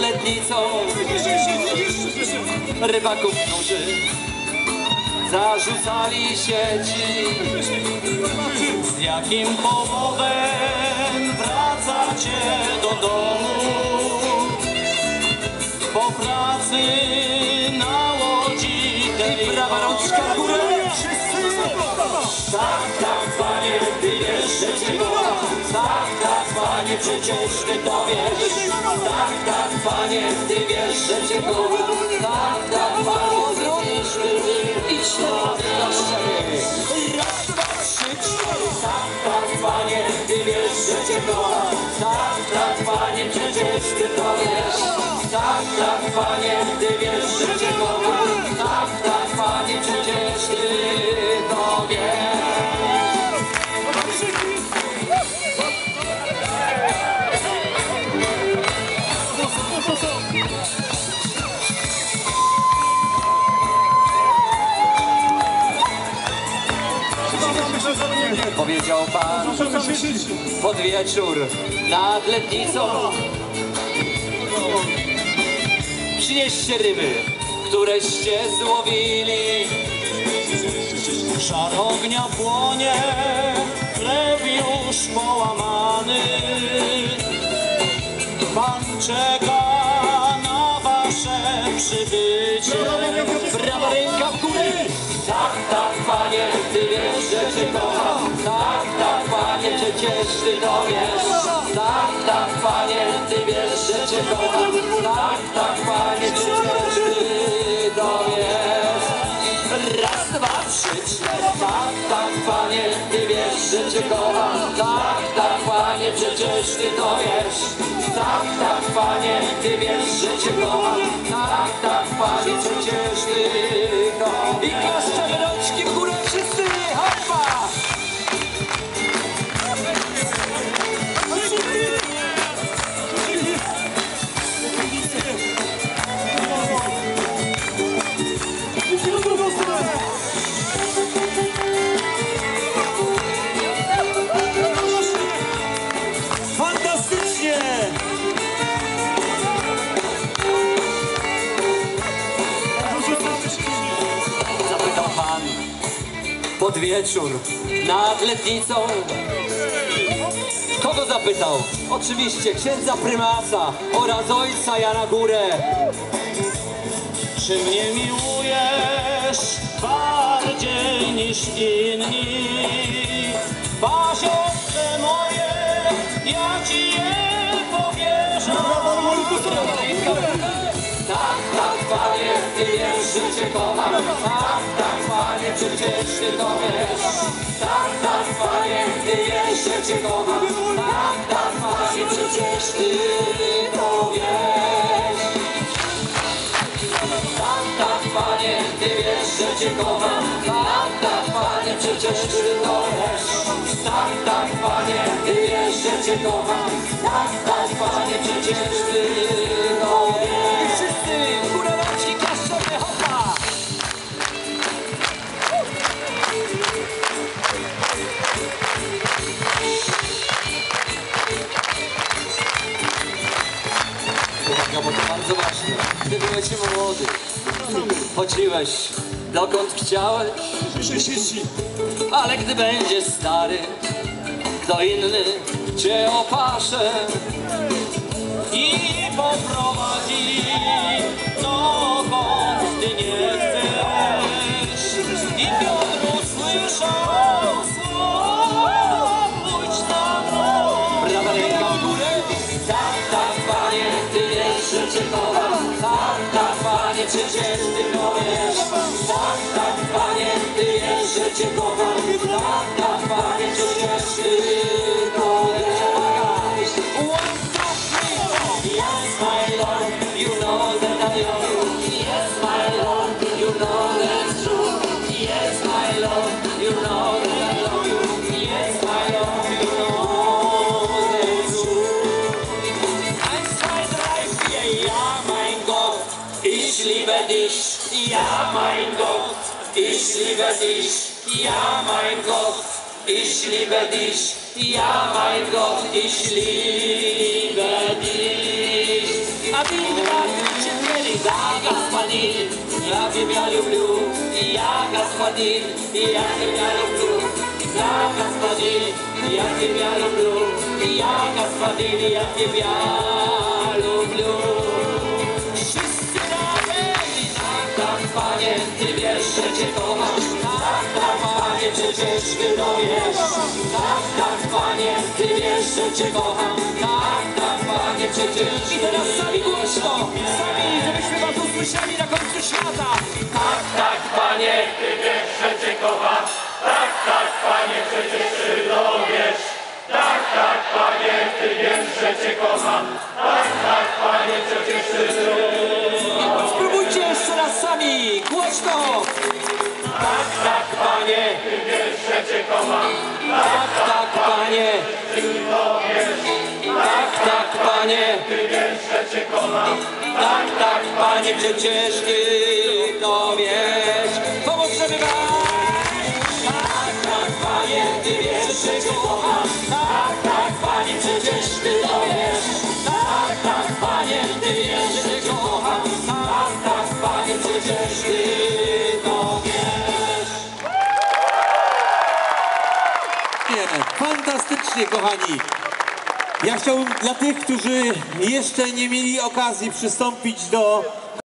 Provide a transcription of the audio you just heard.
Letnicą rybaków, którzy zarzucali sieci. Z jakim powodem wracacie do domu? Po pracy na łodzi tej prawa rączka górę. Tak, przecież ty to wiesz. Tak, tak, panie, ty wiesz, że cię kocham. Tak, tak, panie, ty wiesz. Idź na proszę. Raz, dwa, trzy, cztery. Tak, tak, panie, ty wiesz, że cię kocham. Tak, tak, panie, przecież ty to wiesz. Tak, tak, panie, ty wiesz, że cię kocham. Tak, tak, panie, przecież Powiedział pan pod wieczór nad letnicą. Przynieście ryby, któreście złowili. Żar ognia płonie, chleb już połamany. Pan czeka na wasze przybycie. Przecież ty to wiesz. Tak, tak, panie, ty wiesz, że cię kocham. Tak, tak, panie, ty wiesz. Raz, dwa, trzy, cztery. Tak, tak, panie, ty wiesz, że cię kocham. Tak, tak, panie, przecież ty to wiesz. Tak, tak, panie, ty wiesz, że cię kocham. Tak, tak, panie, przecież ty to I pod wieczór nad letnicą. Kogo zapytał? Oczywiście księdza prymasa oraz ojca Jana Górę. Czy mnie miłujesz bardziej niż inni? Pasiowce moje, ja ci je powierzę. Tak, tak, panie, ty wiesz, że cię kocham. Przecież ty to wiesz. Tak, tak, panie, ty że cię kocham. Tak, tak, panie, przecież ty to wiesz. Tak, tak, panie, ty że cię kocham. Tak, tak, panie, przecież ty to wiesz. Tak, tak, panie, ty że cię kocham. Tak, tak, Byłeś młody, chodziłeś dokąd chciałeś, ale gdy będziesz stary, kto inny cię opasze. I poprowadzi dokąd ty nie że cię kocham. Wiesz. One, two, three. Yes, my lord, you know that I love you. Yes, my lord, you know that's true. Yes, my lord, you know that I love you. Yes, my lord, you know that's true. Eins, zwei, drei, vier, ja, mein Gott, ich liebe dich, ja, mein Gott, ich liebe dich, ja, mein Gott, ich liebe dich, ja, mein Gott, ich liebe dich. А ты четыре, да, господин, я тебя люблю, и я господин, и я тебя люблю, да, господин, я тебя люблю, и я господин, и я тебя люблю. Że cię kocham. Tak, tak, panie, przecież ty to wiesz. Tak, tak, panie, ty wiesz, że cię kocham. Tak, tak, panie, przecież I teraz sami głośno, sami, żebyśmy was usłyszeli na końcu świata. Tak, tak, panie, ty wiesz, że cię kocham. Tak, tak, panie, przecież ty to wiesz. Panie, ty. Tak, tak, panie, ty wiesz, że cię kocham. Tak, tak, panie, przecież ty to wiesz. Pomożemy wam! Tak, tak, panie, ty wiesz, że cię kocham. Fantastycznie, kochani. Ja chciałbym dla tych, którzy jeszcze nie mieli okazji przystąpić do